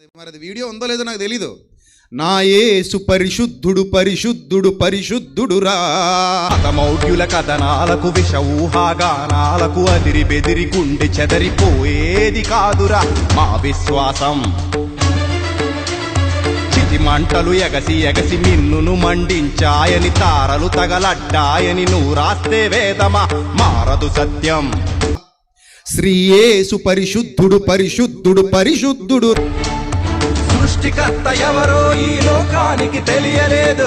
మరి అది వీడియో ఉందో లేదో నాకు తెలీదు. నా యేసు పరిశుద్ధుడు పరిశుద్ధుడు పరిశుద్ధుడురా. మతమౌఢ్యుల కథనాలకు విష ఊహాగానాలకు అదిరి బెదిరి గుండె చెదరిపోయేది కాదురా మా విశ్వాసం. చితి మంటలు ఎగసి ఎగసి మిన్నును మండించాయని తారలు తగలడ్డాయని నువ్వు రాస్తే వేదమా? మారదు సత్యం. శ్రీ యేసు పరిశుద్ధుడు పరిశుద్ధుడు పరిశుద్ధుడు. సృష్టికర్త ఎవరో ఈ లోకానికి తెలియలేదు.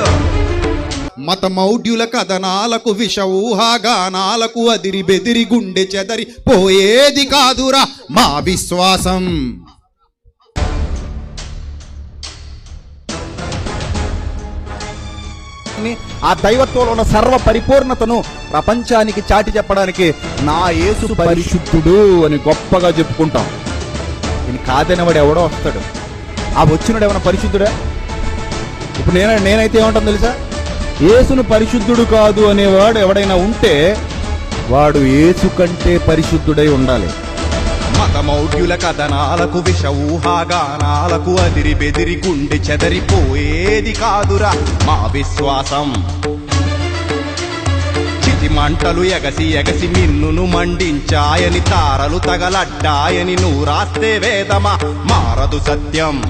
మతమౌఢ్యుల కథనాలకు విష ఊహాగానాలకు అదిరి బెదిరి గుండె చెదరి పోయేది కాదురా మా విశ్వాసం. ఆ దైవత్వంలో ఉన్న సర్వ పరిపూర్ణతను ప్రపంచానికి చాటి చెప్పడానికి నా యేసు పరిశుద్ధుడు అని గొప్పగా చెప్పుకుంటాం. ఇది కాదని వాడు ఎవడో వస్తాడు. ఆ వచ్చినాడు ఏమైనా పరిశుద్ధుడా? ఇప్పుడు నేను నేనైతే ఏమంటాను తెలుసా? యేసును పరిశుద్ధుడు కాదు అనేవాడు ఎవడైనా ఉంటే వాడు యేసు కంటే పరిశుద్ధుడై ఉండాలి. మతమౌఢ్యుల కథనాలకు విష ఊహాగానాలకు అదిరి బెదిరి గుండె చెదరిపోయేది కాదురా మా విశ్వాసం. చితి మంటలు ఎగసి ఎగసి మిన్నును మండించాయని తారలు తగలడ్డాయని నువ్వు రాస్తే వేదమా మారదు సత్యం.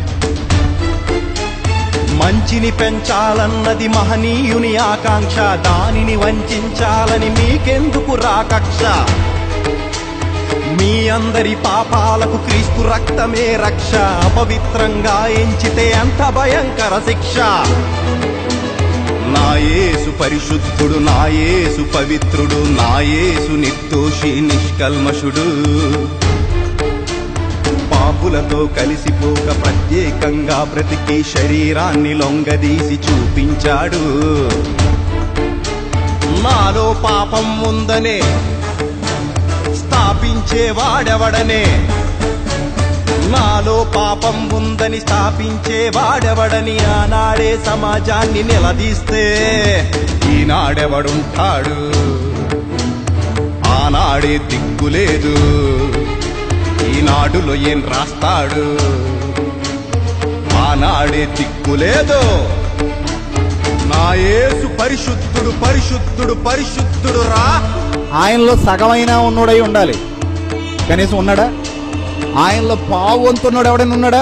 మంచిని పెంచాలన్నది మహనీయుని ఆకాంక్ష దానిని వంచాలని మీకెందుకు రాకక్ష? మీ అందరి పాపాలకు క్రీస్తు రక్తమే రక్ష అపవిత్రంగా ఎంచితే అంత భయంకర శిక్ష. నాయేసు పరిశుద్ధుడు నాయేసు పవిత్రుడు నాయేసు నిర్దోషి నిష్కల్మషుడు. పాపులతో కలిసిపోక ప్రత్యేకంగా బ్రతికి శరీరాన్ని లొంగదీసి చూపించాడు. నాలో పాపం ఉందనే స్థాపించే వాడవడనే నాలో పాపం ఉందని స్థాపించే వాడెవడని ఆనాడే సమాజాన్ని నిలదీస్తే ఈనాడెవడుంటాడు? ఆనాడే దిక్కులేదు ఈనాడులో ఏం రాస్తాడు? ఆనాడే దిక్కులేదు నా యేసు పరిశుద్ధుడు పరిశుద్ధుడు పరిశుద్ధుడు రా. ఆయనలో సగమైనా ఉన్నోడై ఉండాలి. కనీసం ఉన్నాడా? ఆయనలో పావు వంతు ఉన్నాడు ఎవడైనా ఉన్నాడా?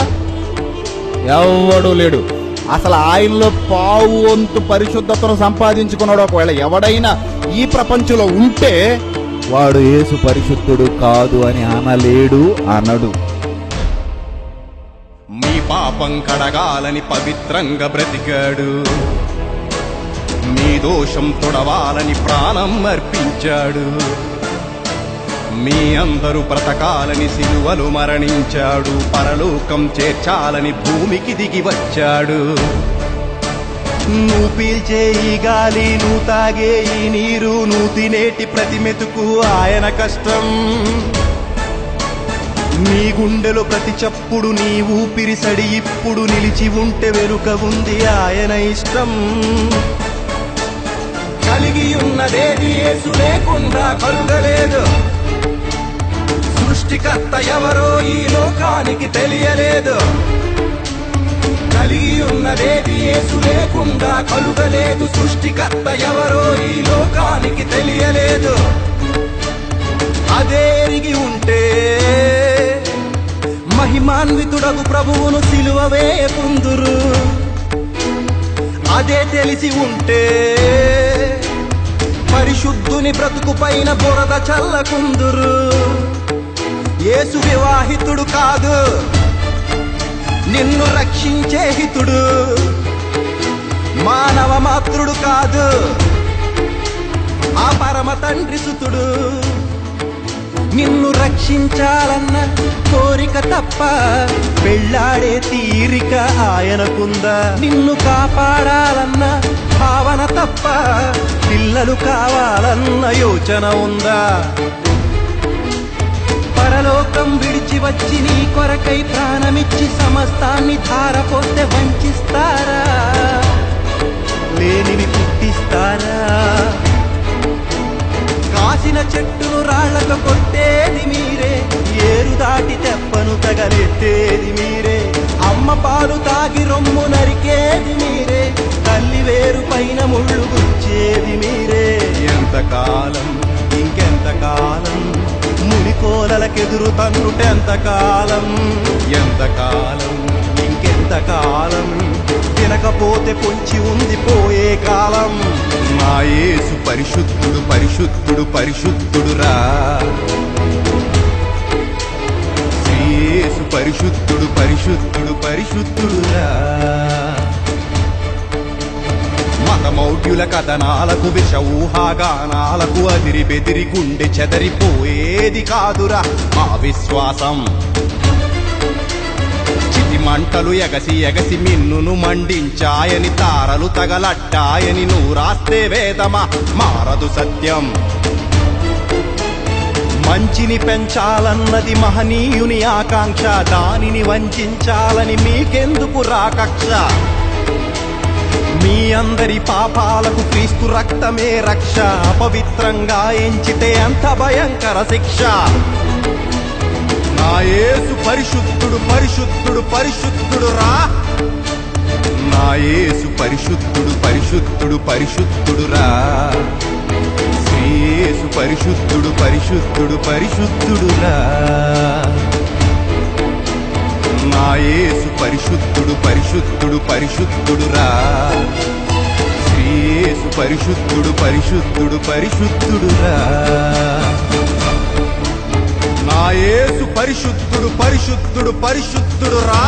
ఎవడు లేడు. అసలు ఆయనలో పావు వంతు పరిశుద్ధతను సంపాదించుకున్నాడు ఒకవేళ ఎవడైనా ఈ ప్రపంచంలో ఉంటే వాడు యేసు పరిశుద్ధుడు కాదు అని అనలేడు అనడు. మీ పాపం కడగాలని పవిత్రంగా బ్రతికాడు. మీ దోషం తొడవాలని ప్రాణం అర్పించాడు. మీ అందరూ బ్రతకాలని సిలువలు మరణించాడు. పరలోకం చేర్చాలని భూమికి దిగి వచ్చాడు. నువ్వు పీల్చే ఈ గాలి నువ్వు తాగే ఈ నీరు నువ్వు తినేటి ప్రతి మెతుకు ఆయన కష్టం. నీ గుండెలో ప్రతి చప్పుడు నీ ఊపిరి సడి ఇప్పుడు నిలిచి ఉంటే వెనుక ఉంది ఆయన ఇష్టం. కలిగి ఉన్నదేది లేకుండా కలుగలేదు. సృష్టికర్త ఎవరో ఈ లోకానికి తెలియలేదు. కలిగి ఉన్నదేది ఏసు లేకుండా కలుగలేదు. సృష్టికర్త ఎవరో ఈ లోకానికి తెలియలేదు. అదేరిగి ఉంటే మహిమాన్వితుడగు ప్రభువును సిలువవే పొందురు అదే తెలిసి ఉంటే పరిశుద్ధుని బ్రతుకు పైన బురద చల్లకుందురు. యేసు వివాహితుడు కాదు. నిన్ను రక్షించే హితుడు మానవ మాతృడు కాదు. ఆ పరమ తండ్రి సుతుడు. నిన్ను రక్షించాలన్న కోరిక తప్ప పెళ్ళాడే తీరిక ఆయనకుందా. నిన్ను కాపాడాలన్న భావన తప్ప పిల్లలు కావాలన్న యోచన ఉందా? పరలోకం విడిచి వచ్చి నీ కొరకై ప్రాణమిచ్చి సమస్తాన్ని ధారపోతే వంచిస్తారా? లేనివి పుట్టిస్తారా? కాసిన చెట్టును రాళ్ళకు కొట్టేది మీరే ఏరు దాటి తెప్పను తగలెత్తేది మీరే అమ్మ పాలు తాగి రొమ్ము నరికేది మీరే తల్లి వేరు పైన ముళ్ళు గుచ్చేది మీరే. ఎంతకాలం ఇంకెంతకాలం మునికోలకెదురు తన్నుటెంతకాలం ఎంతకాలం? ఇంకెంతకాలం? తినకపోతే పొంచి ఉంది పోయే కాలం? నా యేసు పరిశుద్ధుడు పరిశుద్ధుడు పరిశుద్ధుడు రా యేసు పరిశుద్ధుడు పరిశుద్ధుడు పరిశుద్ధుడురా. మతమౌఢ్యుల కథనాలకు విష ఊహాగానాలకు అదిరి బెదిరి గుండె చెదరిపోయేది కాదురా మా విశ్వాసం. చితి మంటలు ఎగసి ఎగసి మిన్నును మండించాయని తారలు తగలడ్డాయని నూరాస్తే వేదమా మారదు సత్యం. మంచిని పెంచాలన్నది మహనీయుని ఆకాంక్ష దానిని వంచాలని మీకెందుకు రాకక్ష మీ అందరి పాపాలకు క్రీస్తు రక్తమే రక్ష. అపవిత్రంగా ఎంచితే అంత భయంకర శిక్ష. నా యేసు పరిశుద్ధుడు పరిశుద్ధుడు పరిశుద్ధుడు రా. నా యేసు పరిశుద్ధుడు పరిశుద్ధుడు పరిశుద్ధుడు రా. యేసు పరిశుద్ధుడు పరిశుద్ధుడు పరిశుద్ధుడురా యేసు పరిశుద్ధుడు పరిశుద్ధుడు రా. ఏసు పరిశుద్ధుడు పరిశుద్ధుడు పరిశుద్ధుడు నా నాయేసు పరిశుద్ధుడు పరిశుద్ధుడు పరిశుద్ధుడురా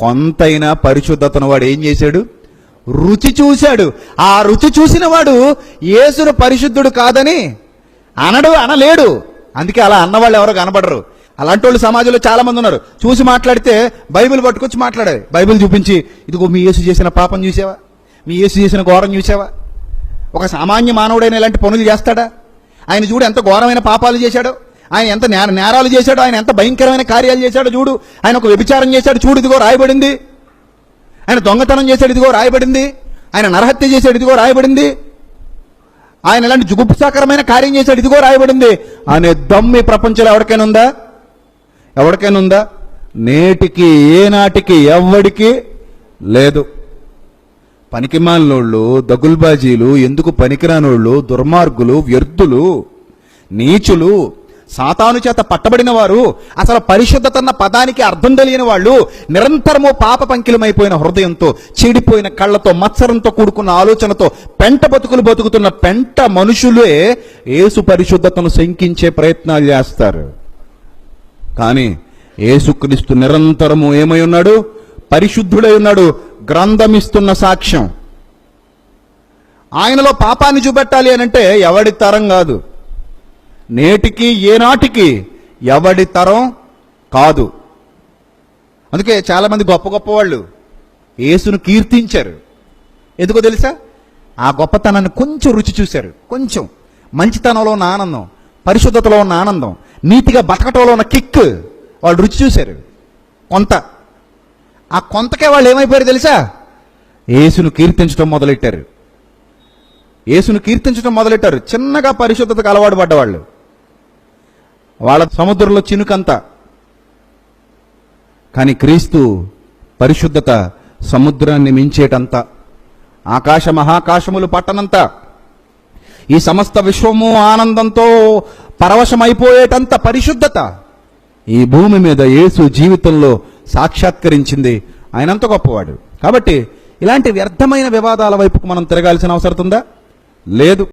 కొంతైనా పరిశుద్ధతను వాడు ఏం చేశాడు? రుచి చూశాడు. ఆ రుచి చూసిన వాడు యేసును పరిశుద్ధుడు కాదని అనడు అనలేడు. అందుకే అలా అన్నవాళ్ళు ఎవరో కనబడరు. అలాంటి వాళ్ళు సమాజంలో చాలా మంది ఉన్నారు. చూసి మాట్లాడితే బైబిల్ పట్టుకొచ్చి మాట్లాడే బైబిల్ చూపించి ఇదిగో మీ యేసు చేసిన పాపం చూసావా? మీ యేసు చేసిన ఘోరం చూసావా? ఒక సామాన్య మానవుడైన ఇలాంటి పనులు చేస్తాడా? ఆయన చూడు ఎంత ఘోరమైన పాపాలు చేశాడో. ఆయన ఎంత నేరాలు చేశాడు ఆయన ఎంత భయంకరమైన కార్యాలు చేశాడు చూడు. ఆయన ఒక వ్యభిచారం చేశాడు చూడు ఇదిగో రాయబడింది. ఆయన దొంగతనం చేశాడు ఇదిగో రాయబడింది. ఆయన నరహత్య చేశాడు ఇదిగో రాయబడింది. ఆయన ఇలాంటి జుగుప్సాకరమైన కార్యం చేశాడు ఇదిగో రాయబడింది. అనే దమ్మి ప్రపంచంలో ఎవరికైనా ఉందా? ఎవరికైనా ఉందా? నేటికి ఏనాటికి ఎవ్వడికి లేదు. పనికిమాలినోళ్ళు దగుల్బాజీలు ఎందుకు పనికిరానోళ్ళు దుర్మార్గులు వ్యర్థులు నీచులు సాతాను చేత పట్టబడిన వారు అసలు పరిశుద్ధత అన్న పదానికి అర్థం తెలియని వాళ్ళు నిరంతరము పాప పంకిలమైపోయిన హృదయంతో చెడిపోయిన కళ్ళతో మత్సరంతో కూడుకున్న ఆలోచనతో పెంట బతుకులు బతుకుతున్న పెంట మనుషులే యేసు పరిశుద్ధతను శంకించే ప్రయత్నాలు చేస్తారు. కానీ ఏసుక్రీస్తు నిరంతరము ఏమై ఉన్నాడు? పరిశుద్ధుడై ఉన్నాడు. గ్రంథమిస్తున్న సాక్ష్యం. ఆయనలో పాపాన్ని చూపెట్టాలి అని అంటే ఎవడి తరం కాదు. నేటికి ఏనాటికి ఎవడి తరం కాదు. అందుకే చాలామంది గొప్ప గొప్ప వాళ్ళు యేసును కీర్తించారు. ఎందుకో తెలుసా? ఆ గొప్పతనాన్ని కొంచెం రుచి చూశారు. కొంచెం. మంచితనంలో ఉన్న ఆనందం పరిశుద్ధతలో ఉన్న ఆనందం నీతిగా బతకటంలో ఉన్న కిక్ వాళ్ళు రుచి చూశారు. కొంత. ఆ కొంతకే వాళ్ళు ఏమైపోయారు తెలుసా? యేసును కీర్తించడం మొదలెట్టారు. యేసును కీర్తించడం మొదలెట్టారు. చిన్నగా పరిశుద్ధతకు అలవాటు పడ్డవాళ్ళు. వాళ్ళ సముద్రంలో చినుకంత. కానీ క్రీస్తు పరిశుద్ధత సముద్రాన్ని మించేటంత ఆకాశ మహాకాశములు పట్టనంత ఈ సమస్త విశ్వము ఆనందంతో పరవశమైపోయేటంత పరిశుద్ధత ఈ భూమి మీద యేసు జీవితంలో సాక్షాత్కరించింది. ఆయనంత గొప్పవాడు. కాబట్టి ఇలాంటి వ్యర్థమైన వివాదాల వైపుకు మనం తిరగాల్సిన అవసరం ఉందా? లేదు.